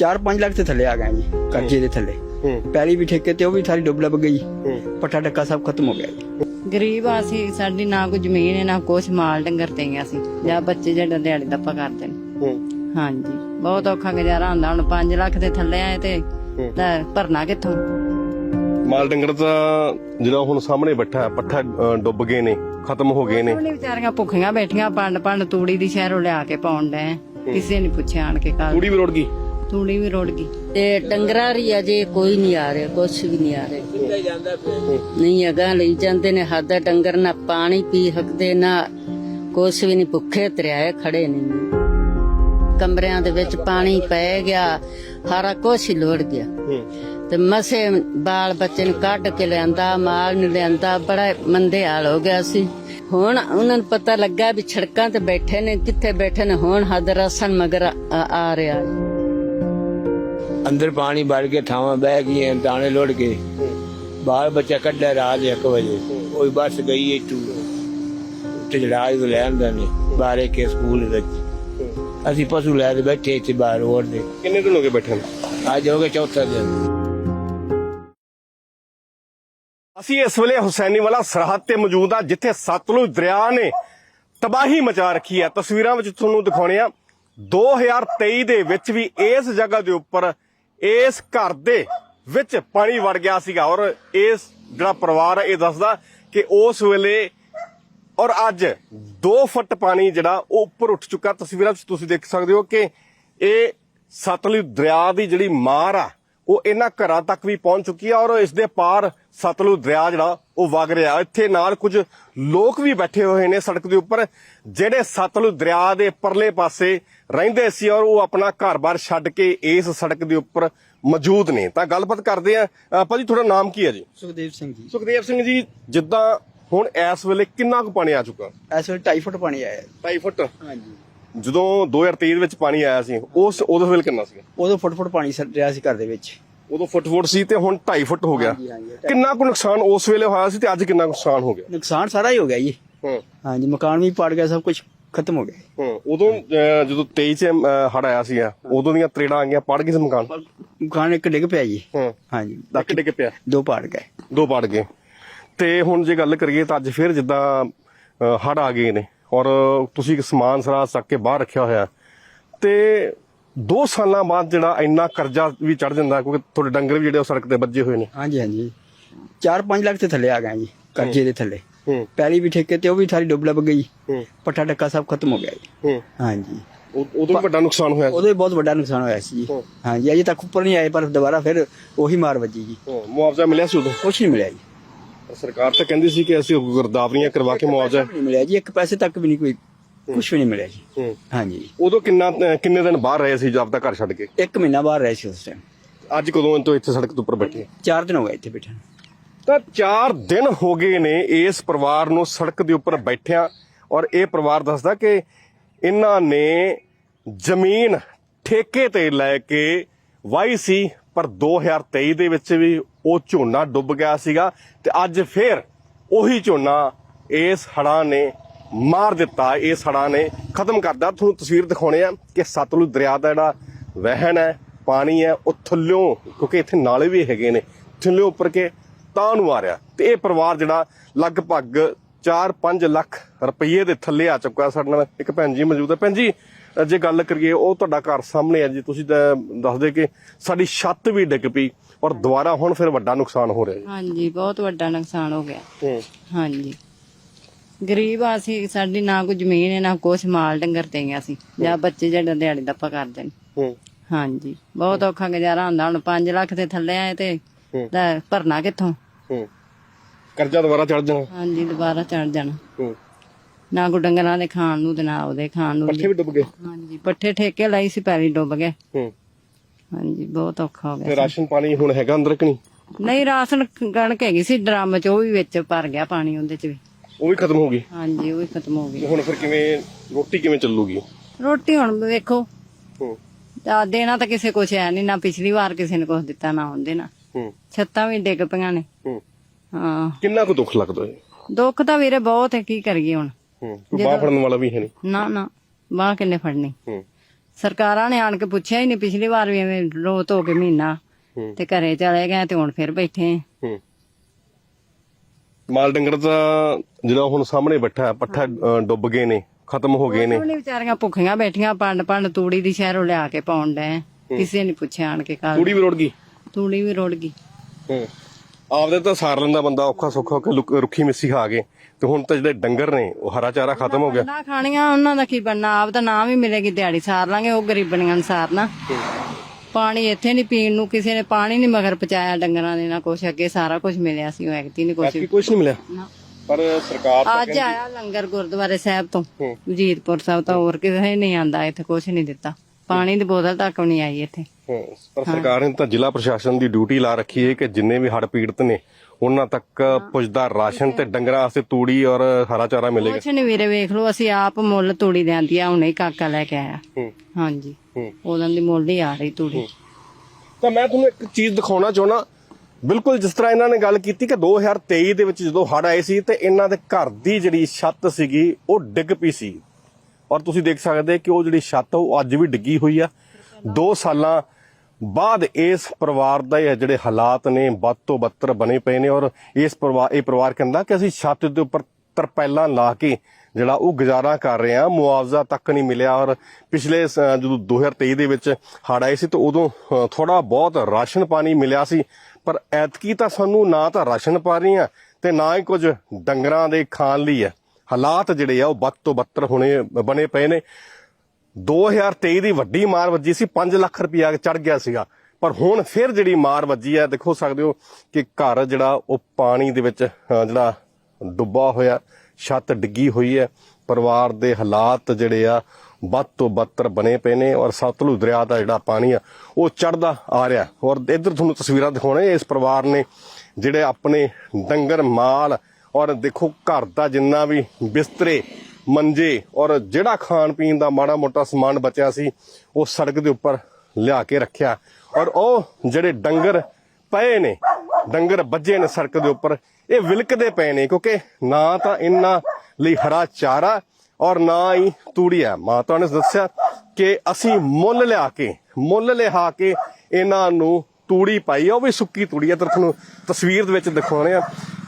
4-5 ਲੱਖ ਤੇ ਥੱਲੇ ਆ ਗਏ ਜੀ ਕਰਜ਼ੇ ਦੇ ਥੱਲੇ। ਪੈਲੀ ਵੀ ਠੇਕੇ ਤੇ ਉਹ ਵੀ ਸਾਰੀ ਡੁੱਬ ਲੱਭ ਗਈ। ਪੱਠਾ ਟੱਕਾ ਸਭ ਖਤਮ ਹੋ ਗਿਆ ਜੀ। ਗਰੀਬ ਆ ਅਸੀਂ ਸਾਡੀ ਨਾ ਕੋਈ ਜ਼ਮੀਨ ਹੈ ਨਾ ਕੁਛ ਮਾਲ ਡੰਗਰ ਤੇ ਹੀ ਅਸੀਂ। ਜਾਂ ਬੱਚੇ ਜਿਹੜਾ ਦਿਹਾੜੀ ਦੱਪਾ ਕਰਦੇ ਨੇ। ਹੂੰ। ਹਾਂਜੀ। ਬਹੁਤ ਔਖਾ ਗੁਜ਼ਾਰਾ ਹੁੰਦਾ ਹੁਣ 5 ਲੱਖ ਦੇ ਥੱਲੇ ਆਏ ਤੇ ਭਰਨਾ ਕਿੱਥੋਂ? ਮਾਲ ਡੰਗਰ ਦਾ ਜਿਹੜਾ ਹੁਣ ਸਾਹਮਣੇ ਬੈਠਾ ਹੈ, ਪੱਠਾ ਡੁੱਬ ਗਏ ਨੇ ਖਤਮ ਹੋ ਗਏ ਨੇ। ਉਹਨੇ ਵਿਚਾਰੀਆਂ ਭੁੱਖੀਆਂ ਬੈਠੀਆਂ ਪੰਡ ਪੰਡ ਤੂੜੀ ਦੀ ਸ਼ਹਿਰੋਂ ਲਿਆ ਕੇ ਪਾਉਣ ਡਏ। ਕਿਸੇ ਨੇ ਪੁੱਛਿਆ ਆਣ ਕੇ ਕੱਲ ਕੁੜੀ ਵੀ ਰੁੜ ਗਈ। ਤੂੜੀ ਵੀ ਰੁੜ ਗਈ। ਤੇ ਡੰਗਰਾਂ ਰੀ ਅਜੇ ਕੋਈ ਨਹੀਂ ਆ ਰਿਹਾ ਕੁਛ ਵੀ ਨਹੀਂ ਆ ਰਿਹਾ। ਨਹੀਂ ਅਗਾ ਲਈ ਜਾਂਦੇ ਨੇ ਹੱਦ ਡੰਗਰ ਨਾ ਪਾਣੀ ਪੀ ਸਕਦੇ ਨਾ ਕੁਛ ਵੀ ਨਹੀਂ ਭੁੱਖੇ ਤਰਿਆਏ ਖੜੇ ਨਹੀਂ ਕਮਰਿਆਂ ਦੇ ਵਿੱਚ ਪਾਣੀ ਪੈ ਗਿਆ ਸਾਰਾ ਕੁਛ ਹੀ ਲੋੜ ਗਿਆ। ਤੇ ਮਸੇ ਬਾਲ ਬੱਚੇ ਨੂੰ ਕੱਢ ਕੇ ਲਿਆਂਦਾ ਮਾਲ ਨੂੰ ਲਿਆਂਦਾ ਬੜਾ ਮੰਦੇ ਹਾਲ ਹੋ ਗਿਆ ਸੀ। ਹੁਣ ਉਹਨਾਂ ਨੂੰ ਪਤਾ ਲੱਗਾ ਵੀ ਛੜਕਾਂ ਤੇ ਬੈਠੇ ਨੇ ਕਿੱਥੇ ਬੈਠੇ ਨੇ ਹੁਣ ਹੱਦ ਰਸਨ ਮਗਰ ਆ ਆ ਰਿਹਾ। ਅੰਦਰ ਪਾਣੀ ਭਰ ਕੇ ਥਾਵਾਂ ਬਹਿ ਗਈਆਂ ਦਾਣੇ ਲੁੜ ਕੇ। ਬਾਲ ਬੱਚਾ ਕੱਢਿਆ ਰਾਤ 1 ਵਜੇ। ਕੋਈ ਬੱਸ ਗਈ ਏ ਤੂੰ ਤੇ ਜੜਾਈ ਨੂੰ ਲੈਣ ਦੇ ਨੇ ਬਾਰੇ ਕੇ ਸਕੂਲ ਵਿੱਚ। ਅਸੀਂ ਪਸ਼ੂ ਲੈ ਕੇ ਬੈਠੇ ਇੱਥੇ ਬਾਹਰ ਰੋਡ ਦੇ। ਕਿੰਨੇ ਦਿਨ ਹੋ ਗਏ ਬੈਠੇ ਨੂੰ? ਅੱਜ ਹੋ ਗਿਆ ਚੌਥਾ ਦਿਨ। ਅਸੀਂ ਇਸ ਵੇਲੇ ਹੁਸੈਨੀ ਵਾਲਾ ਸਰਹੱਦ ਤੇ ਮੌਜੂਦ ਆ ਜਿੱਥੇ ਸਤਲੁਜ ਦਰਿਆ ਨੇ ਤਬਾਹੀ ਮਚਾ ਰੱਖੀ ਹੈ। ਤਸਵੀਰਾਂ ਵਿੱਚ ਤੁਹਾਨੂੰ ਦਿਖਾਉਣੇ ਆ 2023 ਦੇ ਵਿੱਚ ਵੀ ਇਸ ਜਗ੍ਹਾ ਦੇ ਉੱਪਰ ਇਸ ਘਰ ਦੇ ਵਿੱਚ ਪਾਣੀ ਵੜ ਗਿਆ ਸੀਗਾ ਔਰ ਇਸ ਜਿਹੜਾ ਪਰਿਵਾਰ ਹੈ, ਇਹ ਦੱਸਦਾ ਕਿ ਉਸ ਵੇਲੇ ਔਰ ਅੱਜ 2 ਫੁੱਟ ਪਾਣੀ ਜਿਹੜਾ ਉਹ ਉੱਪਰ ਉੱਠ ਚੁੱਕਾ। ਤਸਵੀਰਾਂ ਵਿੱਚ ਤੁਸੀਂ ਦੇਖ ਸਕਦੇ ਹੋ ਕਿ ਇਹ ਸਤਲੁਜ ਦਰਿਆ ਦੀ ਜਿਹੜੀ ਮਾਰ ਆ ਉਹ ਇਹਨਾਂ ਘਰਾਂ ਤੱਕ ਵੀ ਪਹੁੰਚ ਚੁੱਕੀ ਆ ਔਰ ਇਸ ਦੇ ਪਾਰ ਸਤਲੁਜ ਦਰਿਆ ਜਿਹੜਾ ਉਹ ਵਗ ਰਿਹਾ। ਇੱਥੇ ਨਾਲ ਕੁਝ ਲੋਕ ਵੀ ਬੈਠੇ ਹੋਏ ਨੇ ਸੜਕ ਦੇ ਉੱਪਰ ਜਿਹੜੇ ਸਤਲੁਜ ਦਰਿਆ ਦੇ ਪਰਲੇ ਪਾਸੇ ਰਹਿੰਦੇ ਸੀ ਔਰ ਉਹ ਆਪਣਾ ਘਰ-ਬਾਰ ਛੱਡ ਕੇ ਇਸ ਸੜਕ ਦੇ ਉੱਪਰ ਮੌਜੂਦ ਨੇ। ਤਾਂ ਗੱਲਬਾਤ ਕਰਦੇ ਆ। ਭਾਜੀ ਤੁਹਾਡਾ ਨਾਮ ਕੀ ਹੈ ਜੀ? ਸੁਖਦੇਵ ਸਿੰਘ ਜੀ। ਸੁਖਦੇਵ ਸਿੰਘ ਜੀ ਜਿੱਦਾਂ ਹੁਣ ਇਸ ਵੇਲੇ ਕਿੰਨਾ ਕੁ ਪਾਣੀ ਆ ਚੁੱਕਾ? ਇਸ ਵੇਲੇ 2.5 ਫੁੱਟ ਪਾਣੀ ਆਇਆ। 2.5 ਫੁੱਟ? ਹਾਂਜੀ। ਜਦੋਂ 2023 ਵਿੱਚ ਪਾਣੀ ਆਇਆ ਸੀ ਉਸ ਉਦੋਂ ਵੇਲੇ ਕਿੰਨਾ ਸੀ ਉਦੋਂ ਫੁੱਟ ਫੁੱਟ ਪਾਣੀ ਸਰ ਰਿਹਾ ਸੀ ਘਰ ਦੇ ਵਿੱਚ। ਉਦੋਂ ਫੁੱਟ ਫੁੱਟ ਸੀ ਤੇ ਹੁਣ 2.5 ਫੁੱਟ ਹੋ ਗਿਆ। ਹਾਂਜੀ, ਹਾਂਜੀ। ਕਿੰਨਾ ਕੁ ਨੁਕਸਾਨ ਉਸ ਵੇਲੇ ਹੋਇਆ ਸੀ ਤੇ ਅੱਜ ਕਿੰਨਾ ਕੁ ਨੁਕਸਾਨ ਹੋ ਗਿਆ? ਨੁਕਸਾਨ ਸਾਰਾ ਹੀ ਹੋ ਗਿਆ ਜੀ। ਹੂੰ। ਹਾਂਜੀ ਮਕਾਨ ਵੀ ਪੜ ਗਿਆ ਸਭ ਕੁਝ ਖਤਮ ਹੋ ਗਿਆ ਹੂੰ ਉਦੋਂ ਅਹ, ਜਦੋਂ 23 ਚ ਹੜ ਆਇਆ ਸੀ ਉਦੋਂ ਦੀਆਂ ਤਰੇੜਾਂ ਆ ਗਈਆਂ ਪੜ ਗਏ ਸੀ ਮਕਾਨ? ਮਕਾਨ ਇੱਕ ਡਿੱਗ ਪਿਆ ਜੀ। ਹੂੰ। ਹਾਂਜੀ। ਡੱਕ ਡਿੱਗ ਪਿਆ? ਦੋ ਪਾੜ ਗਏ। ਦੋ ਪੜ ਗਏ। ਤੇ ਹੁਣ ਜੇ ਗੱਲ ਕਰੀਏ ਤਾਂ ਅੱਜ ਫਿਰ ਜਿੱਦਾਂ ਹੜ ਆ ਗਏ ਨੇ। ਔਰ ਤੁਸੀਂ ਇੱਕ ਸਮਾਨ ਸਰਾ ਚੱਕ ਕੇ ਬਾਹਰ ਰੱਖਿਆ ਹੋਇਆ ਤੇ 2 ਸਾਲਾਂ ਬਾਅਦ ਜਿਹੜਾ ਇੰਨਾ ਕਰਜ਼ਾ ਵੀ ਚੜ ਜਾਂਦਾ ਕਿਉਂਕਿ ਤੁਹਾਡੇ ਡੰਗਰ ਵੀ ਜਿਹੜੇ ਉਹ ਸੜਕ ਤੇ ਵੱਜੇ ਹੋਏ ਨੇ। ਹਾਂਜੀ ਹਾਂਜੀ। 4-5 ਲੱਖ ਤੇ ਥੱਲੇ ਆ ਗਏ ਜੀ ਕਰਜ਼ੇ ਦੇ ਥੱਲੇ। ਪੈਲੀ ਵੀ ਠੇਕੇ ਤੇ ਉਹ ਵੀ ਸਾਰੀ ਡੁੱਬ ਲੱਭ ਗਈ ਪੱਠਾ ਟੱਕਾ ਸਭ ਖਤਮ ਹੋ ਗਿਆ ਜੀ। ਹਾਂਜੀ। ਉਦੋਂ ਵੀ ਵੱਡਾ ਨੁਕਸਾਨ ਹੋਇਆ ਉਦੋਂ ਵੀ ਬਹੁਤ ਵੱਡਾ ਨੁਕਸਾਨ ਹੋਇਆ ਸੀ ਜੀ। ਹਾਂਜੀ ਅਜੇ ਤੱਕ ਉੱਪਰ ਨਹੀਂ ਆਏ ਪਰ ਦੁਬਾਰਾ ਫਿਰ ਉਹੀ ਮਾਰ ਵੱਜੀ ਜੀ। ਮੁਆਵਜ਼ਾ ਮਿਲਿਆ ਸੀ ਉਦੋਂ? ਕੁਝ ਨਹੀਂ ਮਿਲਿਆ ਜੀ। ਸਰਕਾਰ ਤਾਂ ਕਹਿੰਦੀ ਸੀ ਕਿ ਅਸੀਂ ਗਰਦਾਵਰੀਆਂ ਕਰਵਾ ਕੇ ਮੁਆਵਜ਼ਾ ਨਹੀਂ ਮਿਲਿਆ ਜੀ ਇੱਕ ਪੈਸੇ ਤੱਕ ਵੀ ਨਹੀਂ ਕੋਈ ਕੁਝ ਵੀ ਨਹੀਂ ਮਿਲਿਆ ਜੀ। ਹਾਂਜੀ। ਉਦੋਂ ਕਿੰਨਾ ਕਿੰਨੇ ਦਿਨ ਬਾਹਰ ਰਹੇ ਸੀ ਜਦ ਤੱਕ ਘਰ ਛੱਡ ਕੇ? ਇੱਕ ਮਹੀਨਾ ਬਾਹਰ ਰਹੇ ਸੀ ਉਸ ਟਾਈਮ ਅੱਜ ਕਦੋਂ ਤੋਂ ਇੱਥੇ ਸੜਕ ਦੇ ਉੱਪਰ ਬੈਠੇ? ਚਾਰ ਦਿਨ ਹੋ ਗਏ ਇੱਥੇ ਬੈਠੇ। ਤਾਂ 4 ਦਿਨ ਹੋ ਗਏ ਨੇ ਇਸ ਪਰਿਵਾਰ ਨੂੰ ਸੜਕ ਦੇ ਉੱਪਰ ਬੈਠਿਆਂ ਔਰ ਇਹ ਪਰਿਵਾਰ ਦੱਸਦਾ ਕਿ ਇਹਨਾਂ ਨੇ ਜ਼ਮੀਨ ਠੇਕੇ ਤੇ ਲੈ ਕੇ ਵਾਈ ਸੀ ਪਰ 2023 ਦੇ ਵਿੱਚ ਵੀ ਉਹ ਝੋਨਾ ਡੁੱਬ ਗਿਆ ਸੀਗਾ ਤੇ ਅੱਜ ਫੇਰ ਉਹੀ ਝੋਨਾ ਇਸ ਹੜਾਂ ਨੇ ਮਾਰ ਦਿੱਤਾ, ਇਸ ਹੜਾਂ ਨੇ ਖਤਮ ਕਰਦਾ ਤੁਹਾਨੂੰ ਤਸਵੀਰ ਦਿਖਾਉਣੇ ਆ ਕਿ ਸਤਲੁਜ ਦਰਿਆ ਦਾ ਜਿਹੜਾ ਵਹਿਣ ਹੈ, ਪਾਣੀ ਹੈ, ਉਹ ਥੱਲਿਓਂ, ਕਿਉਂਕਿ ਇੱਥੇ ਨਾਲੇ ਵੀ ਹੈਗੇ ਨੇ, ਥੱਲਿਓਂ ਉੱਪਰ ਕੇ ਤਾਂ ਨੂੰ ਆ ਰਿਹਾ। ਤੇ ਇਹ ਪਰਿਵਾਰ ਜਿਹੜਾ ਲਗਭਗ 4-5 ਲੱਖ ਰੁਪਏ ਦੇ ਥੱਲੇ ਆ ਚੁੱਕਾ ਸਾਡੇ ਨਾਲ। ਇੱਕ ਭੈਣ ਜੀ ਮੌਜੂਦ ਹੈ। ਭੈਣ ਜੀ ਜੇ ਗੱਲ ਕਰੀਏ ਉਹ ਤੁਹਾਡਾ ਘਰ ਸਾਹਮਣੇ ਹੈ ਜੀ। ਤੁਸੀਂ ਤਾਂ ਦੱਸਦੇ ਕਿ ਸਾਡੀ ਛੱਤ ਵੀ ਡਿੱਗ ਪਈ ਔਰ ਦੁਬਾਰਾ ਹੁਣ ਫਿਰ ਵੱਡਾ ਨੁਕਸਾਨ ਹੋ ਰਿਹਾ ਜੀ। ਹਾਂਜੀ ਬਹੁਤ ਵੱਡਾ ਨੁਕਸਾਨ ਹੋ ਗਿਆ। ਹੂੰ। ਹਾਂਜੀ। ਗਰੀਬ ਆ ਅਸੀਂ ਸਾਡੀ ਨਾ ਕੋਈ ਜ਼ਮੀਨ ਹੈ ਨਾ ਕੁਛ ਮਾਲ ਡੰਗਰ ਤੇ ਹੀ ਅਸੀਂ। ਜਾਂ ਬੱਚੇ ਜਿਹੜਾ ਦਿਹਾੜੀ ਦੱਪਾ ਕਰਦੇ ਨੇ। ਹੂੰ। ਹਾਂਜੀ। ਬਹੁਤ ਔਖਾ ਗੁਜ਼ਾਰਾ ਹੁੰਦਾ ਹੁਣ 5 ਲੱਖ ਦੇ ਥੱਲੇ ਆਏ ਤੇ ਹੂੰ। ਭਰਨਾ ਕਿੱਥੋਂ? ਹੂੰ। ਕਰਜ਼ਾ ਦੁਬਾਰਾ ਚੜ ਜਾਣਾ। ਹਾਂਜੀ ਦੁਬਾਰਾ ਚੜ ਜਾਣਾ। ਹੂੰ। ਨਾ ਕੋ ਡੰਗਰਾਂ ਦੇ ਖਾਣ ਨੂੰ ਤੇ ਨਾ ਉਹਦੇ ਖਾਣ ਨੂੰ ਪੱਠੇ ਵੀ ਡੁੱਬ ਗਏ? ਹਾਂਜੀ ਪੱਠੇ ਠੇਕੇ ਲਈ ਸੀ ਪੈਰੀ ਡੁੱਬ ਗਏ। ਹੂੰ। ਹਾਂਜੀ ਬਹੁਤ ਔਖਾ ਹੋ ਤੇ ਗਿਆ ਰਾਸ਼ਨ ਪਾਣੀ ਹੁਣ ਹੈਗਾ ਅੰਦਰ ਕਿ ਨਹੀਂ? ਨਹੀਂ ਰਾਸ਼ਨ ਕਣਕ ਹੈਗੀ ਸੀ ਡਰਮ ਚ ਉਹ ਵੀ ਵਿੱਚ ਭਰ ਗਿਆ ਪਾਣੀ ਉਹਦੇ ਚ ਵੀ। ਉਹ ਵੀ ਖਤਮ ਹੋ ਗਈ? ਹਾਂਜੀ ਉਹ ਵੀ ਖਤਮ ਹੋ ਗਈ। ਹੁਣ ਫਿਰ ਕਿਵੇਂ ਰੋਟੀ ਕਿਵੇਂ ਚੱਲੂਗੀ? ਰੋਟੀ ਹੁਣ ਵੇਖੋ। ਹੂੰ। ਤਾਂ ਦੇਣਾ ਤਾਂ ਕਿਸੇ ਕੁਛ ਹੈ ਨਹੀਂ ਨਾ ਪਿਛਲੀ ਵਾਰ ਕਿਸੇ ਨੇ ਕੁਛ ਦਿੱਤਾ ਨਾ ਹੁੰਦੇ ਨਾ ਹੂੰ। ਛੱਤਾਂ ਵੀ ਡਿੱਗ ਪਈਆਂ ਨੇ। ਹੂੰ। ਹਾਂ। ਕਿੰਨਾ ਕੁ ਦੁੱਖ ਲੱਗਦਾ ਹੈ? ਦੁੱਖ ਤਾਂ ਵੀਰੇ ਬਹੁਤ ਹੈ ਕੀ ਕਰੀਏ ਹੁਣ? ਹੂੰ ਬਾਹ ਫੜਨ ਵਾਲਾ ਵੀ ਹੈ ਨਹੀਂ। ਨਾ ਨਾ ਬਾਹ ਕਿੰਨੇ ਫੜਨੀ? ਹੂੰ। ਸਰਕਾਰਾਂ ਨੇ ਆਣ ਕੇ ਪੁੱਛਿਆ ਹੀ ਨਹੀਂ ਪਿਛਲੀ ਵਾਰ ਵੀ ਐਵੇਂ ਰੋਤ ਹੋ ਕੇ ਮਹੀਨਾ। ਤੇ ਘਰੇ ਚਲੇ ਗਏ ਤੇ ਹੁਣ ਫਿਰ ਬੈਠੇ। ਹੂੰ। ਮਾਲ ਡੰਗਰ ਦਾ ਜਿਹੜਾ ਹੁਣ ਸਾਹਮਣੇ ਬੈਠਾ ਪੱਠਾ ਡੁੱਬ ਗਏ ਨੇ ਖਤਮ ਹੋ ਗਏ ਨੇ। ਉਹਨੇ ਵਿਚਾਰੀਆਂ ਭੁੱਖੀਆਂ ਬੈਠੀਆਂ ਪੰਡ ਪੰਡ ਤੂੜੀ ਦੀ ਸ਼ਹਿਰੋਂ ਲਿਆ ਕੇ ਪਾਉਣ ਡਏ। ਕਿਸੇ ਨੇ ਪੁੱਛਿਆ ਆਣ ਕੇ ਕੱਲ ਤੂੜੀ ਵੀ ਰੁੜ ਗਈ? ਤੂੜੀ ਵੀ ਰੁੜ ਗਈ। ਹੂੰ। ਆਪਦੇ ਤਾਂ ਸਾਰ ਲੈਂਦਾ ਬੰਦਾ ਔਖਾ ਸੌਖਾ ਕੇ ਰੁੱਖੀ ਮਿੱਸੀ ਖਾ ਕੇ। ਤੇ ਹੁਣ ਤਾਂ ਜਿਹੜੇ ਡੰਗਰ ਨੇ ਉਹ ਹਰਾ ਚਾਰਾ ਖਤਮ ਹੋ ਗਿਆ। ਨਾ ਖਾਣੀਆਂ ਉਹਨਾਂ ਦਾ ਕੀ ਬਣਨਾ? ਆਪ ਤਾਂ ਨਾਮ ਹੀ ਮਿਲੇਗੀ ਦਿਹਾੜੀ ਸਾਰ ਲਾਂਗੇ ਉਹ ਗਰੀਬਣੀਆਂ ਨੂੰ ਸਾਰਨਾ। ਪਾਣੀ ਇੱਥੇ ਨਹੀਂ ਪੀਣ ਨੂੰ ਕਿਸੇ ਨੇ ਪਾਣੀ ਨਹੀਂ ਮਗਰ ਪਚਾਇਆ ਡੰਗਰਾਂ ਦੇ ਨਾਲ ਕੁਛ ਅੱਗੇ ਸਾਰਾ ਕੁਝ ਮਿਲਿਆ ਸੀ ਉਹ ਐਕਤੀ ਨਹੀਂ ਕੁਛ। ਕੁਝ ਨਹੀਂ ਮਿਲਿਆ? ਨਾ। ਪਰ ਸਰਕਾਰ ਤਾਂ ਅੱਜ ਆਇਆ ਲੰਗਰ ਗੁਰਦੁਆਰੇ ਸਾਹਿਬ ਤੋਂ ਵਜੀਦਪੁਰ ਸਾਹਿਬ ਤੋਂ ਹੋਰ ਕਿਸੇ ਨਹੀਂ ਆਂਦਾ ਇੱਥੇ ਕੁਝ ਨਹੀਂ ਦਿੱਤਾ। ਪਾਣੀ ਦੀ ਬੋਤਲ ਤੱਕ ਵੀ ਨਹੀਂ ਆਈ ਇੱਥੇ। ਪਰ ਸਰਕਾਰ ਨੇ ਤਾਂ ਜ਼ਿਲ੍ਹਾ ਪ੍ਰਸ਼ਾਸਨ ਦੀ ਡਿਊਟੀ ਲਾ ਰੱਖੀ ਹੈ ਕਿ ਜਿੰਨੇ ਵੀ ਹੜ੍ਹ ਪੀੜਤ ਨੇ ਉਹਨਾਂ ਤੱਕ ਪੁੱਜਦਾ ਰਾਸ਼ਨ ਤੇ ਡੰਗਰਾਂ ਵਾਸਤੇ ਤੂੜੀ ਔਰ ਹਰਾ ਚਾਰਾ ਮਿਲੇਗਾ। ਕੁਛ ਨਹੀਂ ਵੀਰੇ ਵੇਖ ਲਓ ਅਸੀਂ ਆਪ ਮੁੱਲ ਤੂੜੀ ਲਿਆਂਦੀ ਆ ਹੁਣੇ ਹੀ ਕਾਕਾ ਲੈ ਕੇ ਆਇਆ। ਹੂੰ। ਹਾਂਜੀ। ਹੂੰ। ਉਹਨਾਂ ਦੀ ਮੁੱਲ ਹੀ ਆ ਰਹੀ ਤੂੜੀ। ਤਾਂ ਮੈਂ ਤੁਹਾਨੂੰ ਇੱਕ ਚੀਜ਼ ਦਿਖਾਉਣਾ ਚਾਹੁੰਦਾ। ਬਿਲਕੁਲ ਜਿਸ ਤਰ੍ਹਾਂ ਇਹਨਾਂ ਨੇ ਗੱਲ ਕੀਤੀ ਕਿ 2023 ਦੇ ਵਿੱਚ ਜਦੋਂ ਹੜ੍ਹ ਆਏ ਸੀ ਤੇ ਇਹਨਾਂ ਦੇ ਘਰ ਦੀ ਜਿਹੜੀ ਛੱਤ ਸੀਗੀ ਉਹ ਡਿੱਗ ਪਈ ਸੀ। ਔਰ ਤੁਸੀਂ ਦੇਖ ਸਕਦੇ ਕਿ ਉਹ ਜਿਹੜੀ ਛੱਤ ਉਹ ਅੱਜ ਵੀ ਡਿੱਗੀ ਹੋਈ ਆ। 2 ਸਾਲਾਂ ਬਾਅਦ ਇਸ ਪਰਿਵਾਰ ਦਾ ਇਹ ਜਿਹੜੇ ਹਾਲਾਤ ਨੇ, ਵੱਧ ਤੋਂ ਬੱਤਰ ਬਣੇ ਪਏ ਨੇ ਔਰ ਇਸ ਪਰਿਵਾਰ ਇਹ ਪਰਿਵਾਰ ਕਹਿੰਦਾ ਕਿ ਅਸੀਂ ਛੱਤ ਦੇ ਉੱਪਰ ਤਰਪੈਲਾਂ ਲਾ ਕੇ ਜਿਹੜਾ ਉਹ ਗੁਜ਼ਾਰਾ ਕਰ ਰਹੇ ਆ ਮੁਆਵਜ਼ਾ ਤੱਕ ਨਹੀਂ ਮਿਲਿਆ ਔਰ ਪਿਛਲੇ ਸ- ਜਦੋਂ 2023 ਦੇ ਵਿੱਚ ਹੜ੍ਹ ਆਏ ਸੀ ਤਾਂ ਉਦੋਂ ਥੋੜਾ ਬਹੁਤ ਰਾਸ਼ਨ ਪਾਣੀ ਮਿਲਿਆ ਸੀ। ਪਰ ਐਤਕੀ ਤਾਂ ਸਾਨੂੰ ਨਾ ਤਾਂ ਰਾਸ਼ਨ ਪਾਣੀ ਆ ਤੇ ਨਾ ਹੀ ਕੁਝ ਡੰਗਰਾਂ ਦੇ ਖਾਣ ਲਈ ਆ ਹਾਲਾਤ ਜਿਹੜੇ ਆ ਉਹ ਵੱਧ ਤੋਂ ਬੱਤਰ ਹੋਣੇ, ਬਣੇ ਪਏ ਨੇ। 2023 ਦੀ ਵੱਡੀ ਮਾਰ ਵੱਜੀ ਸੀ 5 ਲੱਖ ਰੁਪਇਆ ਚੜ ਗਿਆ ਸੀਗਾ। ਪਰ ਹੁਣ ਫਿਰ ਜਿਹੜੀ ਮਾਰ ਵੱਜੀ ਹੈ, ਦੇਖੋ ਸਕਦੇ ਹੋ ਕਿ ਘਰ ਜਿਹੜਾ ਉਹ ਪਾਣੀ ਦੇ ਵਿੱਚ ਜਿਹੜਾ ਡੁੱਬਾ ਹੋਇਆ, ਛੱਤ ਡਿੱਗੀ ਹੋਈ ਹੈ। ਪਰਿਵਾਰ ਦੇ ਹਾਲਾਤ ਜਿਹੜੇ ਆ, ਵੱਧ ਤੋਂ ਬੱਤਰ ਬਣੇ ਪਏ ਨੇ ਔਰ ਸਤਲੁਜ ਦਰਿਆ ਦਾ ਜਿਹੜਾ ਪਾਣੀ ਆ, ਉਹ ਚੜਦਾ ਆ ਰਿਹਾ। ਔਰ ਇੱਧਰ ਤੁਹਾਨੂੰ ਤਸਵੀਰਾਂ ਦਿਖਾਉਣੇ, ਇਸ ਪਰਿਵਾਰ ਨੇ ਜਿਹੜੇ ਆਪਣੇ ਡੰਗਰ ਮਾਲ ਔਰ ਦੇਖੋ ਘਰ ਦਾ ਜਿੰਨਾ ਵੀ ਬਿਸਤਰੇ ਮੰਜੇ ਔਰ ਜਿਹੜਾ ਖਾਣ ਪੀਣ ਦਾ ਮਾੜਾ ਮੋਟਾ ਸਮਾਨ ਬਚਿਆ ਸੀ, ਉਹ ਸੜਕ ਦੇ ਉੱਪਰ ਲਿਆ ਕੇ ਰੱਖਿਆ। ਔਰ ਉਹ ਜਿਹੜੇ ਡੰਗਰ ਪਏ ਨੇ, ਡੰਗਰ ਵੱਜੇ ਨੇ ਸੜਕ ਦੇ ਉੱਪਰ, ਇਹ ਵਿਲਕਦੇ ਪਏ ਨੇ ਕਿਉਂਕਿ ਨਾ ਤਾਂ ਇਹਨਾਂ ਲਈ ਹਰਾ ਚਾਰਾ ਔਰ ਨਾ ਹੀ ਤੂੜੀ ਹੈ। ਮਾਤਾ ਨੇ ਦੱਸਿਆ ਕਿ ਅਸੀਂ ਮੁੱਲ ਲਿਆ ਕੇ, ਮੁੱਲ ਲਿਆ ਕੇ ਇਹਨਾਂ ਨੂੰ ਤੂੜੀ ਪਾਈ ਉਹ ਵੀ ਸੁੱਕੀ ਤੂੜੀ ਹੈ ਤੇ ਤੁਹਾਨੂੰ ਤਸਵੀਰ ਦੇ ਵਿੱਚ ਦਿਖਾਉਣੇ ਆ।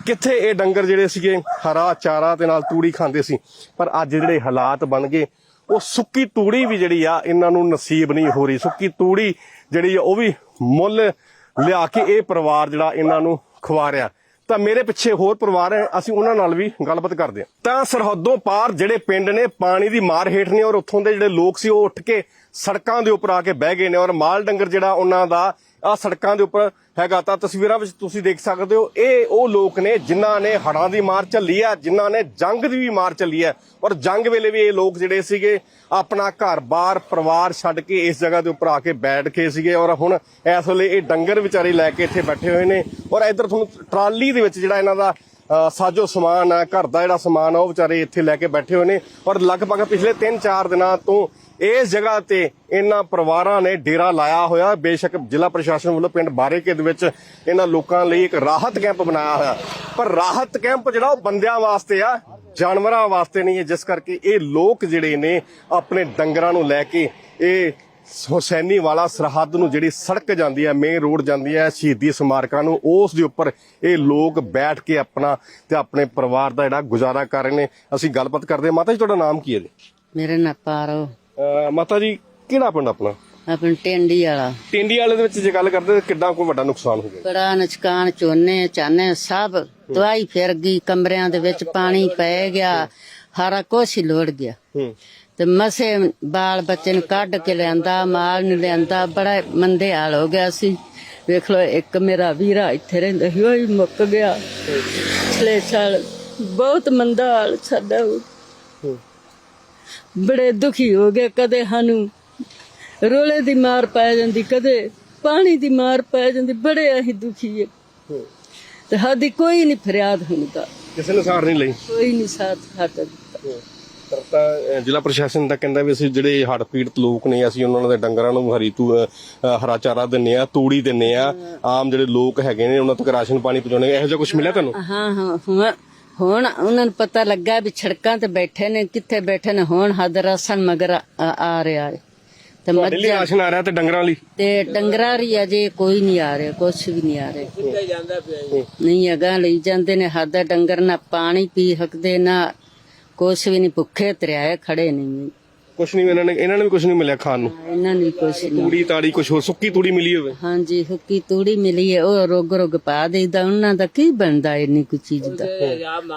ਕਿੱਥੇ ਇਹ ਡੰਗਰ ਜਿਹੜੇ ਸੀਗੇ, ਹਰਾ ਚਾਰਾ ਤੇ ਨਾਲ ਤੂੜੀ ਖਾਂਦੇ ਸੀ। ਪਰ ਅੱਜ ਜਿਹੜੇ ਹਾਲਾਤ ਬਣ ਗਏ, ਉਹ ਸੁੱਕੀ ਤੂੜੀ ਵੀ ਜਿਹੜੀ ਆ, ਇਹਨਾਂ ਨੂੰ ਨਸੀਬ ਨਹੀਂ ਹੋ ਰਹੀ। ਸੁੱਕੀ ਤੂੜੀ ਜਿਹੜੀ ਆ, ਉਹ ਵੀ ਮੁੱਲ ਲਿਆ ਕੇ ਇਹ ਪਰਿਵਾਰ ਜਿਹੜਾ ਇਹਨਾਂ ਨੂੰ ਖਵਾ ਰਿਹਾ। ਤਾਂ ਮੇਰੇ ਪਿੱਛੇ ਹੋਰ ਪਰਿਵਾਰ ਹੈ, ਅਸੀਂ ਉਹਨਾਂ ਨਾਲ ਵੀ ਗੱਲਬਾਤ ਕਰਦੇ ਹਾਂ। ਤਾਂ ਸਰਹੱਦੋਂ ਪਾਰ ਜਿਹੜੇ ਪਿੰਡ ਨੇ, ਪਾਣੀ ਦੀ ਮਾਰ ਹੇਠ ਨੇ ਔਰ ਉੱਥੋਂ ਦੇ ਜਿਹੜੇ ਲੋਕ ਸੀ, ਉਹ ਉੱਠ ਕੇ ਸੜਕਾਂ ਦੇ ਉੱਪਰ ਆ ਕੇ ਬਹਿ ਗਏ ਨੇ ਔਰ ਮਾਲ ਡੰਗਰ ਜਿਹੜਾ ਉਹਨਾਂ ਦਾ ਆ ਸੜਕਾਂ ਦੇ ਉੱਪਰ ਹੈਗਾ ਤਾਂ ਤਸਵੀਰਾਂ ਵਿੱਚ ਤੁਸੀਂ ਦੇਖ ਸਕਦੇ ਹੋ, ਇਹ ਉਹ ਲੋਕ ਨੇ ਜਿਨ੍ਹਾਂ ਨੇ ਹੜ੍ਹਾਂ ਦੀ ਮਾਰ ਝੱਲੀ ਹੈ, ਜਿਨ੍ਹਾਂ ਨੇ ਜੰਗ ਦੀ ਵੀ ਮਾਰ ਝੱਲੀ ਹੈ। ਔਰ ਜੰਗ ਵੇਲੇ ਵੀ ਇਹ ਲੋਕ ਜਿਹੜੇ ਸੀਗੇ, ਆਪਣਾ ਘਰ-ਬਾਰ ਪਰਿਵਾਰ ਛੱਡ ਕੇ ਇਸ ਜਗ੍ਹਾ ਦੇ ਉੱਪਰ ਆ ਕੇ ਬੈਠ ਕੇ ਸੀਗੇ। ਔਰ ਹੁਣ ਇਸ ਵੇਲੇ ਇਹ ਡੰਗਰ ਵਿਚਾਰੇ ਲੈ ਕੇ ਇੱਥੇ ਬੈਠੇ ਹੋਏ ਨੇ। ਔਰ ਇੱਧਰ ਤੁਹਾਨੂੰ ਟਰਾਲੀ ਦੇ ਵਿੱਚ ਜਿਹੜਾ ਇਹਨਾਂ ਦਾ ਸਾਜੋ ਸਮਾਨ ਆ ਘਰ ਦਾ ਜਿਹੜਾ ਸਮਾਨ ਆ, ਉਹ ਵਿਚਾਰੇ ਇੱਥੇ ਲੈ ਕੇ ਬੈਠੇ ਹੋਏ ਨੇ। ਔਰ ਲਗਭਗ ਪਿਛਲੇ 3-4 ਦਿਨਾਂ ਤੋਂ ਇਸ ਜਗ੍ਹਾ ਤੇ ਇਹਨਾਂ ਪਰਿਵਾਰਾਂ ਨੇ ਡੇਰਾ ਲਾਇਆ ਹੋਇਆ। ਬੇਸ਼ੱਕ ਜ਼ਿਲ੍ਹਾ ਪ੍ਰਸ਼ਾਸਨ ਵੱਲੋਂ ਪਿੰਡ ਬਾਰੇਕੇ ਦੇ ਵਿੱਚ ਇਹਨਾਂ ਲੋਕਾਂ ਲਈ ਇੱਕ ਰਾਹਤ ਕੈਂਪ ਬਣਾਇਆ ਹੋਇਆ। ਪਰ ਰਾਹਤ ਕੈਂਪ ਜਿਹੜਾ ਉਹ ਬੰਦਿਆਂ ਵਾਸਤੇ ਆ, ਜਾਨਵਰਾਂ ਵਾਸਤੇ ਨਹੀਂ ਹੈ। ਜਿਸ ਕਰਕੇ ਇਹ ਲੋਕ ਜਿਹੜੇ ਨੇ ਆਪਣੇ ਡੰਗਰਾਂ ਨੂੰ ਲੈ ਕੇ ਇਹ ਹੁਸੈਨੀ ਵਾਲਾ ਸਰਹੱਦ ਨੂੰ ਜਿਹੜੀ ਸੜਕ ਜਾਂਦੀ ਹੈ ਮੇਨ ਰੋਡ ਜਾਂਦੀ ਹੈ, ਸ਼ਹੀਦੀ ਸਮਾਰਕਾਂ ਨੂੰ, ਉਸ ਦੇ ਉੱਪਰ ਇਹ ਲੋਕ ਬੈਠ ਕੇ ਆਪਣਾ ਤੇ ਆਪਣੇ ਪਰਿਵਾਰ ਦਾ ਜਿਹੜਾ ਗੁਜ਼ਾਰਾ ਕਰ ਰਹੇ ਨੇ। ਅਸੀਂ ਗੱਲਬਾਤ ਕਰਦੇ ਹਾਂ। ਮਾਤਾ ਜੀ, ਤੁਹਾਡਾ ਨਾਮ ਕੀ ਹੈ ਜੀ? ਮੇਰੇ ਨਾਲ ਪਾਰੋ ਅਹ ਮਾਤਾ ਜੀ ਕਿਹੜਾ ਪਿੰਡ ਆਪਣਾ? ਆਪਣ ਟੈਂਡੀ ਵਾਲਾ। ਟਿੰਡੀ ਵਾਲੇ ਦੇ ਵਿੱਚ ਜੇ ਗੱਲ ਕਰਦੇ ਤਾਂ ਕਿੱਡਾ ਕੋਈ ਵੱਡਾ ਨੁਕਸਾਨ ਹੋ ਗਿਆ? ਬੜਾ ਨੁਕਸਾਨ ਝੋਨੇ ਚਾਨੇ ਸਭ ਦਵਾਈ ਫਿਰ ਗਈ ਕਮਰਿਆਂ ਦੇ ਵਿੱਚ ਪਾਣੀ ਪੈ ਗਿਆ ਹਾਰਾ ਕੁਛ ਹੀ ਲੋੜ ਗਿਆ। ਹੂੰ। ਤੇ ਮਸੇ ਬਾਲ ਬੱਚੇ ਨੂੰ ਕੱਢ ਕੇ ਲਿਆਂਦਾ ਮਾਲ ਨੂੰ ਲਿਆਂਦਾ ਬੜਾ ਮੰਦੇ ਹਾਲ ਹੋ ਗਿਆ ਸੀ। ਵੇਖ ਲੋ ਇੱਕ ਮੇਰਾ ਵੀਰਾ ਇੱਥੇ ਰਹਿੰਦਾ ਸੀ ਉਹ ਹੀ ਮੁੱਕ ਗਿਆ। ਪਿਛਲੇ ਸਾਲ ਬਹੁਤ ਮੰਦਾ ਹਾਲ ਸਾਡਾ। ਹੋ ਹੂੰ। ਬੜੇ ਦੁਖੀ ਹੋ ਗਏ ਕਦੇ ਸਾਨੂੰ। ਰੋਲੇ ਦੀ ਮਾਰ ਪੈ ਜਾਂਦੀ ਕਦੇ ਪਾਣੀ ਦੀ ਮਾਰ ਪੈ ਜਾਂਦੀ ਬੜੇ ਅਸੀਂ ਦੁਖੀ ਹੈ ਤੇ ਸਾਡੀ ਕੋਈ ਨਹੀਂ ਫਰਿਆਦ ਹੁੰਦਾ। ਕਿਸੇ ਨੇ ਸਾਰ ਨਹੀਂ ਲਈ? ਕੋਈ ਨਹੀਂ ਸਾਥ ਸਾਡਾ ਦਿੱਤਾ। ਤਾਂ ਜ਼ਿਲ੍ਹਾ ਪ੍ਰਸ਼ਾਸਨ ਤਾਂ ਕਹਿੰਦਾ ਵੀ ਅਸੀਂ ਜਿਹੜੇ ਹੜ੍ਹ ਪੀੜਤ ਲੋਕ ਨੇ ਅਸੀਂ ਉਹਨਾਂ ਦੇ ਡੰਗਰਾਂ ਨੂੰ ਹਰੀ ਤੂ ਹਰਾ ਚਾਰਾ ਦਿੰਨੇ ਆ ਤੂੜੀ ਦਿੰਨੇ ਆ। ਆਮ ਜਿਹੜੇ ਲੋਕ ਹੈਗੇ ਨੇ ਉਹਨਾਂ ਤੱਕ ਰਾਸ਼ਨ ਪਾਣੀ ਪਹੁੰਚਾਉਣੇ ਇਹੋ ਜਿਹਾ ਕੁਝ ਮਿਲਿਆ ਤੁਹਾਨੂੰ ਹਾਂ ਹਾਂ। ਹੁਣ ਉਹਨਾਂ ਨੂੰ ਪਤਾ ਲੱਗਾ ਵੀ ਛੜਕਾਂ ਤੇ ਬੈਠੇ ਨੇ ਕਿੱਥੇ ਬੈਠੇ ਨੇ ਹੁਣ ਹੱਦ ਰਸਨ ਮਗਰ ਆ- ਆ ਰਿਹਾ ਹੈ। ਤੇ ਤੁਹਾਡੇ ਲਈ ਮੱਝਾਂ ਰਾਸ਼ਨ ਆ ਰਿਹਾ ਤੇ ਡੰਗਰਾਂ ਲਈ? ਤੇ ਡੰਗਰਾਂ ਰੀ ਅਜੇ ਕੋਈ ਨਹੀਂ ਆ ਰਿਹਾ ਕੁਛ ਵੀ ਨਹੀਂ ਆ ਰਿਹਾ। ਨਹੀਂ ਅਗਾਂ ਲਈ ਜਾਂਦੇ ਨੇ ਹੱਦ ਡੰਗਰ ਨਾ ਪਾਣੀ ਪੀ ਸਕਦੇ ਨਾ ਕੁਛ ਵੀ ਨਹੀਂ ਭੁੱਖੇ ਤਰਿਆਏ ਖੜੇ ਨਹੀਂ ਕੁਛ ਨਹੀਂ ਇਹਨਾਂ ਨੇ ਇਹਨਾਂ ਨੇ ਵੀ ਕੁਛ ਨਹੀਂ ਮਿਲਿਆ ਖਾਣ ਨੂੰ। ਇਹਨਾਂ ਨੂੰ ਕੁਛ ਨਹੀਂ। ਤੂੜੀ ਤਾੜੀ ਕੁਛ ਹੋਰ ਸੁੱਕੀ ਤੂੜੀ ਮਿਲੀ ਹੋਵੇ। ਹਾਂਜੀ ਹੁੱਕੀ ਤੂੜੀ ਮਿਲੀ ਹੈ ਉਹ ਰੋਗ ਰੋਗ ਪਾ ਦੇਈਦਾ ਉਹਨਾਂ ਦਾ ਕੀ ਬਣਦਾ ਇੰਨੀ ਕੁ ਚੀਜ਼ ਦਾ?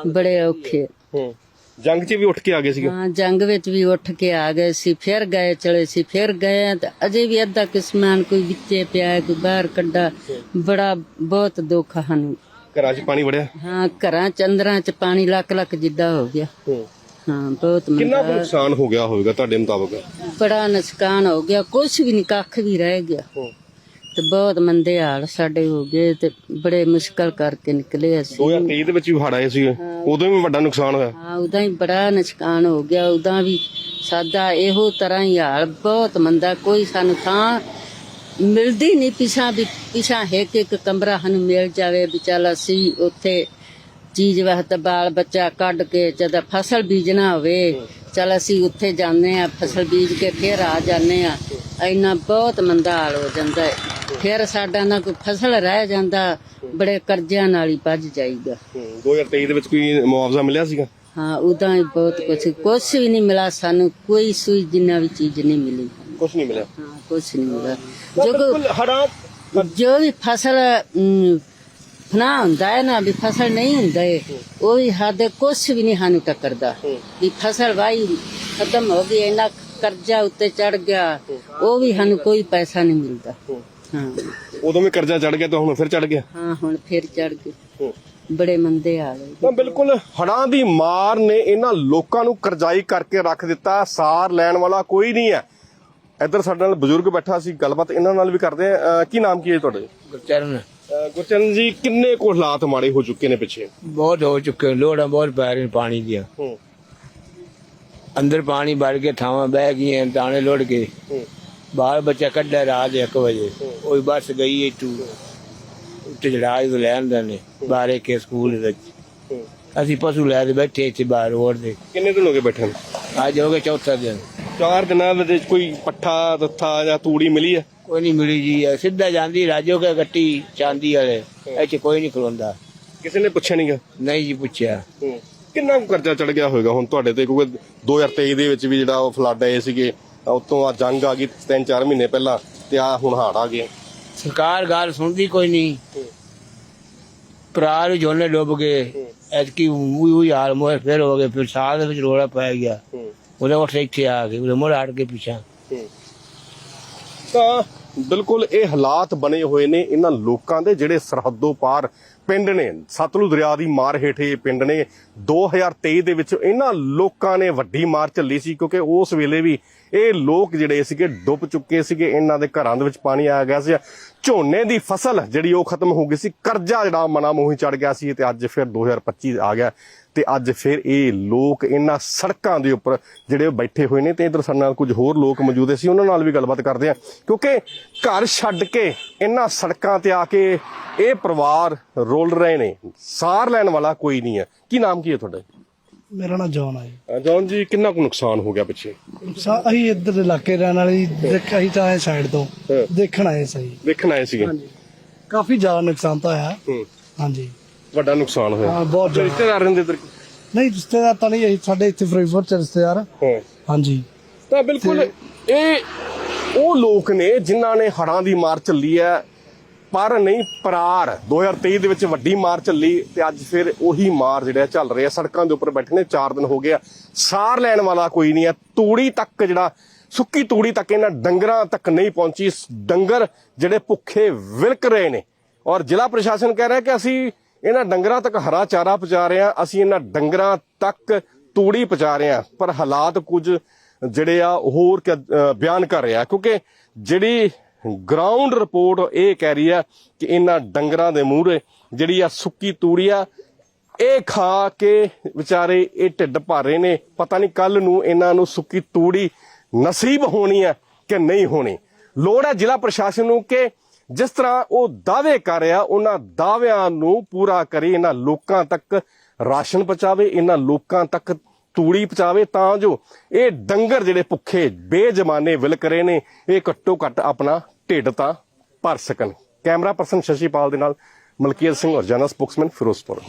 ਬੜੇ ਔਖੇ। ਹੂੰ। ਜੰਗ 'ਚ ਵੀ ਉੱਠ ਕੇ ਆ ਗਏ ਸੀਗੇ। ਹਾਂ ਜੰਗ ਵਿੱਚ ਵੀ ਉੱਠ ਕੇ ਆ ਗਏ ਸੀ ਫਿਰ ਗਏ ਚਲੇ ਸੀ ਫਿਰ ਗਏ ਤੇ ਅਜੇ ਵੀ ਅੱਧਾ ਕਿਸਮਾਨ ਕੋਈ ਵਿੱਚੇ ਪਿਆ ਹੈ, ਕੋਈ ਬਾਹਰ ਕੱਢਾ। ਬੜਾ ਬਹੁਤ ਦੁੱਖ ਹਨ। ਘਰਾਂ 'ਚ ਪਾਣੀ ਵੜਿਆ? ਹਾਂ ਘਰਾਂ ਚੰਦਰਾਂ ਚ ਪਾਣੀ ਲੱਕ ਲੱਕ ਜਿੱਡਾ ਹੋ ਗਿਆ। ਹੂੰ। ਕਿੰਨਾ ਕੁ ਮੰਦਾ ਨੁਕਸਾਨ ਹੋ ਗਿਆ ਹੋਵੇਗਾ ਤੁਹਾਡੇ ਮੁਤਾਬਕ? ਬੜਾ ਨੁਕਸਾਨ ਹੋ ਗਿਆ ਕੁਝ ਵੀ ਨਹੀਂ ਕੱਖ ਵੀ ਰਹਿ ਗਿਆ। ਹੂੰ। ਤੇ ਬਹੁਤ ਮੰਦੇ ਹਾਲ ਸਾਡੇ ਹੋ ਗਏ ਤੇ ਬੜੇ ਮੁਸ਼ਕਲ ਕਰਕੇ ਨਿਕਲੇ ਅਸੀਂ। 2023 ਦੇ ਵਿੱਚ ਵੀ ਹੜ ਆਏ ਸੀਗੇ। ਉਦੋਂ ਵੀ ਵੱਡਾ ਨੁਕਸਾਨ ਹੋਇਆ। ਹਾਂ ਉਦਾਂ ਹੀ ਬੜਾ ਨੁਕਸਾਨ ਹੋ ਗਿਆ ਉਦਾਂ ਵੀ ਸਾਦਾ ਇਹੋ ਤਰ੍ਹਾਂ ਹੀ ਹਾਲ ਬਹੁਤ ਮੰਦਾ ਕੋਈ ਸਾਨੂੰ ਥਾਂ ਮਿਲਦੀ ਨਹੀਂ ਪਿਛਾਂ ਵੀ ਪਿਛਾਂ ਇੱਕ ਇੱਕ ਕਮਰਾ ਸਾਨੂੰ ਮਿਲ ਜਾਵੇ ਵੀ ਚੱਲ ਅਸੀਂ ਉੱਥੇ ਚੀਜ਼ ਵਾਸਤੇ ਬਾਲ ਬੱਚਾ ਕੱਢ ਕੇ ਜਦ ਫਸਲ ਬੀਜਣਾ ਹੋਵੇ ਚੱਲ ਅਸੀਂ ਉੱਥੇ ਜਾਂਦੇ ਆ ਫਸਲ ਬੀਜ ਕੇ ਫਿਰ ਆ ਜਾਂਦੇ ਆ ਇੰਨਾ ਬਹੁਤ ਮੰਦਾ ਹਾਲ ਹੋ ਜਾਂਦਾ ਹੈ। ਫਿਰ ਸਾਡਾ ਨਾ ਕੋਈ ਫਸਲ ਰਹਿ ਜਾਂਦਾ ਬੜੇ ਕਰਜ਼ਿਆਂ ਨਾਲ ਹੀ ਭੱਜ ਜਾਈਦਾ। ਹੂੰ 2023 ਦੇ ਵਿੱਚ ਕੋਈ ਮੁਆਵਜ਼ਾ ਮਿਲਿਆ ਸੀਗਾ? ਹਾਂ ਉਦਾਂ ਹੀ ਬਹੁਤ ਕੁਛ ਕੁਛ ਵੀ ਨਹੀਂ ਮਿਲਾ ਸਾਨੂੰ ਕੋਈ ਸੂਈ ਜਿੰਨਾ ਵੀ ਚੀਜ਼ ਨਹੀਂ ਮਿਲੀ। ਕੁਛ ਨਹੀਂ ਮਿਲਿਆ। ਹਾਂ ਕੁਛ ਨਹੀਂ ਮਿਲਾ ਜੋ ਬਿਲਕੁਲ ਹੜਾਂ ਜੋ ਵੀ ਫਸਲ ਅਮ, ਫਨਾ ਹੁੰਦਾ ਹੈ ਨਾ ਵੀ ਫਸਲ ਨਹੀਂ ਹੁੰਦਾ। ਹੈ ਉਹ ਵੀ ਕੁਛ ਵੀ ਨਹੀਂ ਸਾਨੂੰ ਟੱਕਰਦਾ। ਵੀ ਫਸਲ ਵਾਈ ਖਤਮ ਹੋ ਗਈ ਇੰਨਾ ਕਰਜ਼ਾ ਉੱਤੇ ਚੜ ਗਿਆ। ਉਹ ਵੀ ਸਾਨੂੰ ਕੋਈ ਪੈਸਾ ਨਹੀਂ ਮਿਲਦਾ। ਹਾਂ। ਉਦੋਂ ਵੀ ਕਰਜ਼ਾ ਚੜ ਗਿਆ ਤਾਂ ਹੁਣ ਫਿਰ ਚੜ ਗਿਆ? ਹਾਂ ਹੁਣ ਫਿਰ ਚੜ ਗਏ ਬੜੇ ਮੰਦੇ ਹਾਲ ਤਾਂ ਬਿਲਕੁਲ ਹੜਾਂ ਦੀ ਮਾਰ ਨੇ ਇਹਨਾਂ ਲੋਕਾਂ ਨੂੰ ਕਰਜ਼ਾਈ ਕਰਕੇ ਰੱਖ ਦਿੱਤਾ। ਸਾਰ ਲੈਣ ਵਾਲਾ ਕੋਈ ਨਹੀਂ ਹੈ। ਇੱਧਰ ਸਾਡੇ ਨਾਲ ਬਜ਼ੁਰਗ ਬੈਠਾ ਸੀ ਗੱਲਬਾਤ ਇਹਨਾਂ ਨਾਲ ਵੀ ਕਰਦੇ ਆ ਕੀ ਨਾਮ ਕੀ ਹੈ ਤੁਹਾਡੇ ਗੁਰਚਰਨ। ਗੁਰਚਰਨ ਜੀ ਕਿੰਨੇ ਕੁ ਹਾਲਾਤ ਮਾੜੇ ਹੋ ਚੁੱਕੇ ਨੇ ਪਿੱਛੇ? ਬਹੁਤ ਹੋ ਚੁੱਕੇ ਲੋੜਾਂ ਬਹੁਤ ਪੈ ਰਹੀਆਂ ਪਾਣੀ ਦੀਆਂ। ਹੂੰ। ਅੰਦਰ ਪਾਣੀ ਭਰ ਕੇ ਥਾਵਾਂ ਬਹਿ ਗਈਆਂ ਦਾਣੇ ਲੁੜ ਗਏ ਬਾਹਰ ਬੱਚਾ ਕੱਢਿਆ ਰਾਤ 1 ਵਜੇ। ਉਹ ਬੱਸ ਗਈ ਏ ਟੂ ਉੱਤੇ ਜੜਾਈ ਤੋਂ ਲੈਣ ਦੇ ਨੇ ਬਾਰੇ ਕੇ ਸਕੂਲ ਵਿੱਚ। ਅਸੀਂ ਪਸ਼ੂ ਲੈ ਕੇ ਬੈਠੇ ਇੱਥੇ ਬਾਹਰ ਰੋਡ ਦੇ ਕਿੰਨੇ ਦਿਨ ਹੋ ਗਏ ਬੈਠੇ ਅੱਜ ਹੋ ਗਿਆ ਚੌਥਾ ਦਿਨ। ਚਾਰ ਦਿਨਾਂ ਦੇ ਵਿੱਚ ਕੋਈ ਪੱਠਾ ਤੱਥਾ ਜਾਂ ਤੂੜੀ ਮਿਲੀ ਹੈ? ਕੋਈ ਨਹੀਂ ਮਿਲੀ ਜੀ। ਇਹ ਸਿੱਧਾ ਜਾਂਦੀ ਰਾਜੋ ਕੇ ਗੱਟੀ ਚਾਂਦੀ ਵਾਲੇ ਇੱਥੇ ਕੋਈ ਨਹੀਂ ਖਲੋਂਦਾ। ਕਿਸੇ ਨੇ ਪੁੱਛਿਆ ਨਹੀਂਗਾ ਨਹੀਂ ਜੀ ਪੁੱਛਿਆ। ਕਿੰਨਾ ਕੁ ਕਰਜ਼ਾ ਚੜ ਗਿਆ ਹੋਵੇਗਾ ਹੁਣ ਤੁਹਾਡੇ ਤੇ? ਕਿਉਂਕਿ 2023 ਦੇ ਵਿੱਚ ਵੀ ਜਿਹੜਾ ਉਹ ਫਲੱਡ ਆਏ ਸੀਗੇ ਉਤੋਂ ਆ ਜੰਗ ਆ ਗਈ 3-4 ਮਹੀਨੇ ਪਹਿਲਾਂ ਤੇ ਆ ਹੁਣ ਹੜ ਆ ਗਏ। ਸਰਕਾਰ ਗੱਲ ਸੁਣਦੀ ਕੋਈ ਨਹੀਂ ਭਰਾ ਨੂੰ ਝੋਨੇ ਡੁੱਬ ਗਏ। ਐਤਕੀ ਉਹੀ ਉਹੀ ਹਾਲ ਮੋਏ ਫਿਰ ਹੋ ਗਏ ਫਿਰ ਸਾਲ ਦੇ ਵਿੱਚ ਰੋਲਾ ਪੈ ਗਿਆ। ਉਹਦੇ ਉੱਠ ਇੱਥੇ ਆ ਗਏ ਉਹਦੇ ਮੁੜ ਹਟ ਕੇ ਪਿੱਛਾ। ਤਾਂ ਬਿਲਕੁਲ ਇਹ ਹਾਲਾਤ ਬਣੇ ਹੋਏ ਨੇ ਇਹਨਾਂ ਲੋਕਾਂ ਦੇ ਜਿਹੜੇ ਸਰਹੱਦੋਂ ਪਾਰ ਪਿੰਡ ਨੇ। ਸਤਲੁਜ ਦਰਿਆ ਦੀ ਮਾਰ ਹੇਠੇ ਇਹ ਪਿੰਡ ਨੇ। 2023 ਦੇ ਵਿੱਚ ਇਹਨਾਂ ਲੋਕਾਂ ਨੇ ਵੱਡੀ ਮਾਰ ਝੱਲੀ ਸੀ ਕਿਉਂਕਿ ਉਸ ਵੇਲੇ ਵੀ ਇਹ ਲੋਕ ਜਿਹੜੇ ਸੀਗੇ ਡੁੱਬ ਚੁੱਕੇ ਸੀਗੇ। ਇਹਨਾਂ ਦੇ ਘਰਾਂ ਦੇ ਵਿੱਚ ਪਾਣੀ ਆ ਗਿਆ ਸੀ। ਝੋਨੇ ਦੀ ਫਸਲ ਜਿਹੜੀ ਉਹ ਖਤਮ ਹੋ ਗਈ ਸੀ। ਕਰਜ਼ਾ ਜਿਹੜਾ ਮਨਾਮੋਹੀ ਚੜ ਗਿਆ ਸੀ ਤੇ ਅੱਜ ਫਿਰ 2025 ਆ ਗਿਆ। ਤੇ ਅੱਜ ਫਿਰ ਇਹ ਲੋਕ ਇਹਨਾਂ ਸੜਕਾਂ ਦੇ ਉੱਪਰ ਜਿਹੜੇ ਬੈਠੇ ਹੋਏ ਨੇ ਤੇ ਇਧਰ ਸਾਡੇ ਨਾਲ ਕੁਝ ਹੋਰ ਲੋਕ ਮੌਜੂਦ ਸੀ ਉਹਨਾਂ ਨਾਲ ਵੀ ਗੱਲਬਾਤ ਕਰਦੇ ਆ ਕਿਉਂਕਿ ਘਰ ਛੱਡ ਕੇ ਇਹਨਾਂ ਸੜਕਾਂ ਤੇ ਆ ਕੇ ਇਹ ਪਰਿਵਾਰ ਰੋਲ ਰਹੇ ਨੇ। ਸਾਰ ਲੈਣ ਵਾਲਾ ਕੋਈ ਨਹੀਂ ਹੈ। ਕੀ ਨਾਮ ਕੀ ਹੈ ਤੁਹਾਡਾ? ਮੇਰਾ ਨਾਮ ਜੌਨ ਅ, ਜੌਨ ਜੀ ਕਿੰਨਾ ਕੁ ਨੁਕਸਾਨ ਹੋ ਗਿਆ ਪਿੱਛੇ? ਸਾ ਅਸੀਂ ਇੱਧਰ ਦੇ ਇਲਾਕੇ ਰਹਿਣ ਵਾਲੇ ਦੇਖ ਅਸੀਂ ਤਾਂ ਆਏ ਸਾਈਡ ਤੋਂ। ਹਾਂ। ਦੇਖਣ ਆਏ ਸਹੀ ਵੇਖਣ ਆਏ ਸੀਗੇ। ਕਾਫੀ ਜ਼ਿਆਦਾ ਨੁਕਸਾਨ ਤਾਂ ਹੋਇਆ। ਹੂੰ। ਹਾਂਜੀ। ਵੱਡਾ ਨੁਕਸਾਨ ਹੋਇਆ। ਹਾਂ ਬਹੁਤ ਜ਼ਿਆਦਾ। ਰਿਸ਼ਤੇਦਾਰ ਰਹਿੰਦੇ ਇੱਧਰ? ਨਹੀਂ ਰਿਸ਼ਤੇਦਾਰ ਤਾਂ ਨਹੀਂ ਅਸੀਂ ਸਾਡੇ ਇੱਥੇ ਫਰੀਦਕੋਟ ਚ ਰਿਸ਼ਤੇਦਾਰ ਹਾਂ। ਹਾਂਜੀ। ਤਾਂ ਬਿਲਕੁਲ ਇਹ ਉਹ ਲੋਕ ਨੇ ਜਿਨ੍ਹਾਂ ਨੇ ਹੜਾਂ ਦੀ ਮਾਰ ਚੱਲੀ ਹੈ ਪਰ ਨਹੀਂ ਪਰਾਰ। 2023 ਦੇ ਵਿੱਚ ਵੱਡੀ ਮਾਰ ਚੱਲੀ ਤੇ ਅੱਜ ਫਿਰ ਉਹੀ ਮਾਰ ਜਿਹੜਾ ਚੱਲ ਰਿਹਾ। ਸੜਕਾਂ ਦੇ ਉੱਪਰ ਬੈਠੇ ਨੇ 4 ਦਿਨ ਹੋ ਗਿਆ। ਸਾਰ ਲੈਣ ਵਾਲਾ ਕੋਈ ਨਹੀਂ ਹੈ। ਤੂੜੀ ਤੱਕ ਜਿਹੜਾ ਸੁੱਕੀ ਤੂੜੀ ਤੱਕ ਇਹਨਾਂ ਡੰਗਰਾਂ ਤੱਕ ਨਹੀਂ ਪਹੁੰਚੀ। ਡੰਗਰ ਜਿਹੜੇ ਭੁੱਖੇ ਵਿਲਕ ਰਹੇ ਨੇ। ਔਰ ਜ਼ਿਲ੍ਹਾ ਪ੍ਰਸ਼ਾਸਨ ਕਹਿ ਰਿਹਾ ਕਿ ਅਸੀਂ ਇਹਨਾਂ ਡੰਗਰਾਂ ਤੱਕ ਹਰਾ ਚਾਰਾ ਪਹੁੰਚਾ ਰਹੇ ਹਾਂ। ਅਸੀਂ ਇਹਨਾਂ ਡੰਗਰਾਂ ਤੱਕ ਤੂੜੀ ਪਹੁੰਚਾ ਰਹੇ ਹਾਂ। ਪਰ ਹਾਲਾਤ ਕੁਝ ਜਿਹੜੇ ਆ ਹੋਰ ਕ- ਬਿਆਨ ਕਰ ਰਿਹਾ ਕਿਉਂਕਿ ਜਿਹੜੀ ਗਰਾਊਂਡ ਰਿਪੋਰਟ ਇਹ ਕਹਿ ਰਹੀ ਆ ਕਿ ਇਹਨਾਂ ਡੰਗਰਾਂ ਦੇ ਮੂਹਰੇ ਜਿਹੜੀ ਆ ਸੁੱਕੀ ਤੂੜੀ ਆ, ਇਹ ਖਾ ਕੇ ਵਿਚਾਰੇ ਇਹ ਢਿੱਡ ਭਰ ਰਹੇ ਨੇ। ਪਤਾ ਨਹੀਂ ਕੱਲ ਨੂੰ ਇਹਨਾਂ ਨੂੰ ਸੁੱਕੀ ਤੂੜੀ ਨਸੀਬ ਹੋਣੀ ਹੈ ਕਿ ਨਹੀਂ ਹੋਣੀ। ਲੋੜ ਹੈ ਜ਼ਿਲ੍ਹਾ ਪ੍ਰਸ਼ਾਸਨ ਨੂੰ ਕਿ ਜਿਸ ਤਰ੍ਹਾਂ ਉਹ ਦਾਅਵੇ ਕਰ ਰਿਹਾ, ਉਹਨਾਂ ਦਾਅਵਿਆਂ ਨੂੰ ਪੂਰਾ ਕਰੇ, ਇਹਨਾਂ ਲੋਕਾਂ ਤੱਕ ਰਾਸ਼ਨ ਪਹੁੰਚਾਵੇ, ਇਹਨਾਂ ਲੋਕਾਂ ਤੱਕ ਤੂੜੀ ਪਹੁੰਚਾਵੇ, ਤਾਂ ਜੋ ਇਹ ਡੰਗਰ ਜਿਹੜੇ ਭੁੱਖੇ, ਬੇਜਮਾਨੇ ਵਿਲਕ ਰਹੇ ਨੇ, ਇਹ ਘੱਟੋ ਘੱਟ ਆਪਣਾ ਢਿੱਡ ਤਾਂ ਭਰ ਸਕਣ। ਕੈਮਰਾ ਪਰਸਨ ਸ਼ਸ਼ੀਪਾਲ ਦੇ ਨਾਲ ਮਲਕੀਤ ਸਿੰਘ ਔਰ ਜਨਰਲ ਸਪੋਕਸਮੈਨ ਫਿਰੋਜ਼ਪੁਰ।